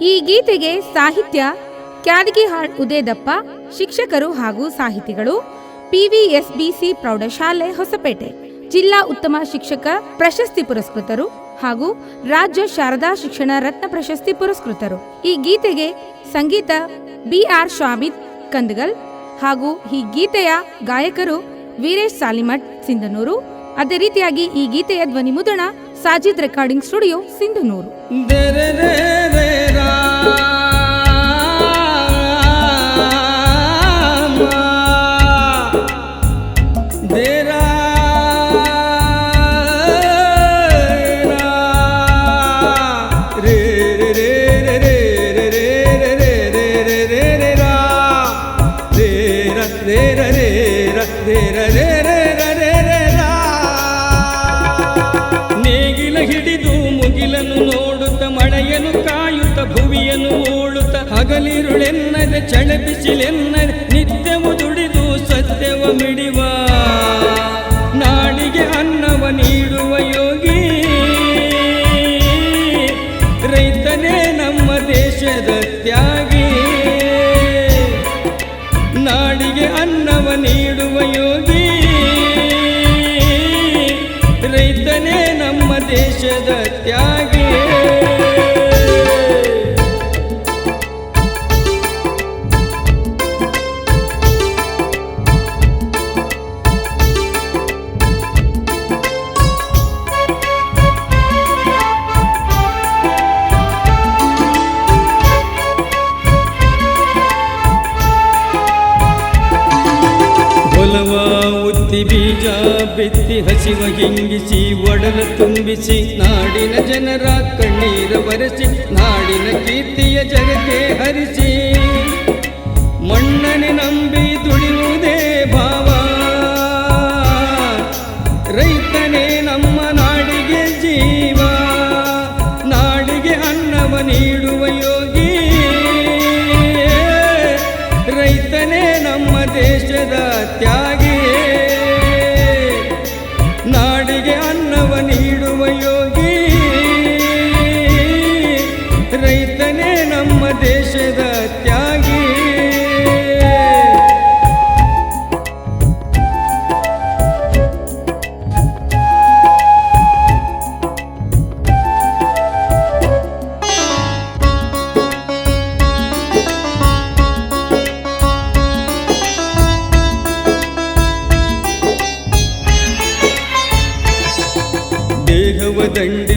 ಈ ಗೀತೆಗೆ ಸಾಹಿತ್ಯ ಕ್ಯಾದಗಿಹಾಳ್ ಉದೇದಪ್ಪ, ಶಿಕ್ಷಕರು ಹಾಗೂ ಸಾಹಿತಿಗಳು ಪಿವಿಎಸ್ಬಿಸಿ ಪ್ರೌಢಶಾಲೆ, ಹೊಸಪೇಟೆ. ಜಿಲ್ಲಾ ಉತ್ತಮ ಶಿಕ್ಷಕ, ಪ್ರಶಸ್ತಿ ಪುರಸ್ಕೃತರು ಹಾಗೂ ರಾಜ್ಯ ಶಾರದಾ ಶಿಕ್ಷಣ ರತ್ನ ಪ್ರಶಸ್ತಿ ಪುರಸ್ಕೃತರು. ಈ ಗೀತೆಗೆ ಸಂಗೀತ ಬಿಆರ್ ಶಾಮಿದ್ ಕಂದಗಲ್ ಹಾಗೂ ಈ ಗೀತೆಯ ಗಾಯಕರು ವೀರೇಶ್ ಸಾಲಿಮಠ್ ಸಿಂಧನೂರು. ಅದೇ ರೀತಿಯಾಗಿ ಈ ಗೀತೆಯ ಧ್ವನಿ ಮುದ್ರಣ ಸಾಜಿದ್ ರೆಕಾರ್ಡಿಂಗ್ ಸ್ಟುಡಿಯೋ ಸಿಂಧನೂರು. ನೀಡುವ ಯೋಗಿ. ರೈತನೇ ನಮ್ಮ ದೇಶದ ತ್ಯಾಗಿ. ಬೀಜ ಬಿತ್ತಿ ಹಸಿವ ಹಿಂಗಿಸಿ, ಒಡಲ ತುಂಬಿಸಿ, ನಾಡಿನ ಜನರ ಕಣ್ಣೀರ ಬರೆಸಿ ನಾಡಿನ ಕೀರ್ತಿಯ ಜಗಕ್ಕೆ ಹರಿಸಿ. ಮಣ್ಣನೆ ನಂಬಿ ದುಡಿಯುವುದೇ ಭಾವ.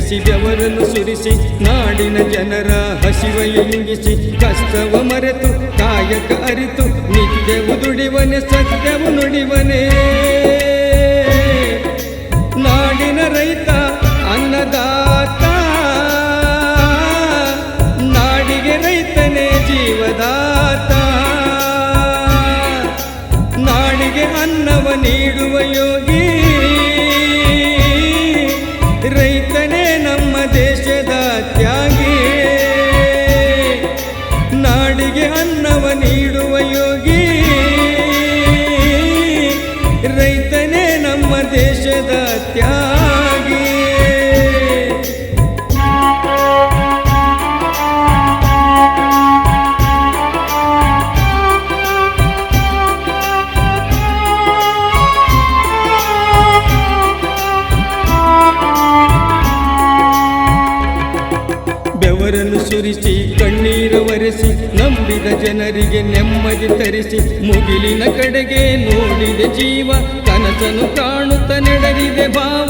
ದಂಡಿಸಿ ಬೆವರನ್ನು ಸುರಿಸಿ, ನಾಡಿನ ಜನರ ಹಸಿವ ಇಂಗಿಸಿ ಕಷ್ಟವ ಮರೆತು, ಕಾಯಕ ಅರಿತು ನಿತ್ಯವು ದುಡಿವನೆ ಸತ್ಯವು ನುಡಿವನೆ. ನಾಡಿನ ರೈತ ಅನ್ನದಾತ ಸುರಿಸಿ ಕಣ್ಣೀರ ಒರೆಸಿ, ನಂಬಿದ ಜನರಿಗೆ ನೆಮ್ಮದಿ ತರಿಸಿ, ಮುಗಿಲಿನ ಕಡೆಗೆ ನೋಡಿದೆ ಜೀವ ಕನಸನು ಕಾಣುತ್ತ ನಡೆದಿದೆ ಭಾವ.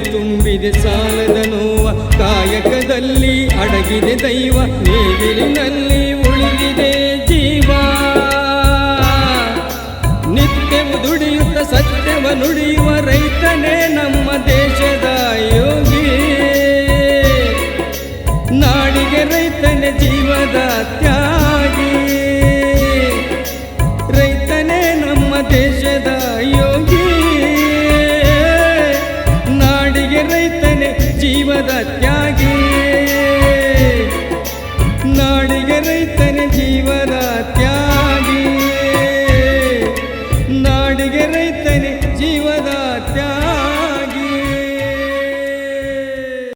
ತುಂಬಿದೆ ಸಾಲದ ನೋವ. ಕಾಯಕದಲ್ಲಿ ಅಡಗಿದೆ ದೈವ ನೇಗಿಲಿನಲ್ಲಿ ಉಳಿದಿದೆ ಜೀವ. ನಿತ್ಯವು ದುಡಿಯುತ್ತ ಸತ್ಯವ ನುಡಿಯುವ ರೈತನೇ ನಮ್ಮ ದೇಶದ ಯೋಗಿ. ನಾಡಿಗೆ ರೈತನೇ ಜೀವದ ತ್ಯಾಗಿ. ರೈತನೇ ನಮ್ಮ ದೇಶದ ಯೋಗಿ. ಜೀವದ ತ್ಯಾಗಿ. ನಾಡಿಗೆ ರೈತನ ಜೀವದ ತ್ಯಾಗಿ. ನಾಡಿಗೆ ರೈತನ ಜೀವದ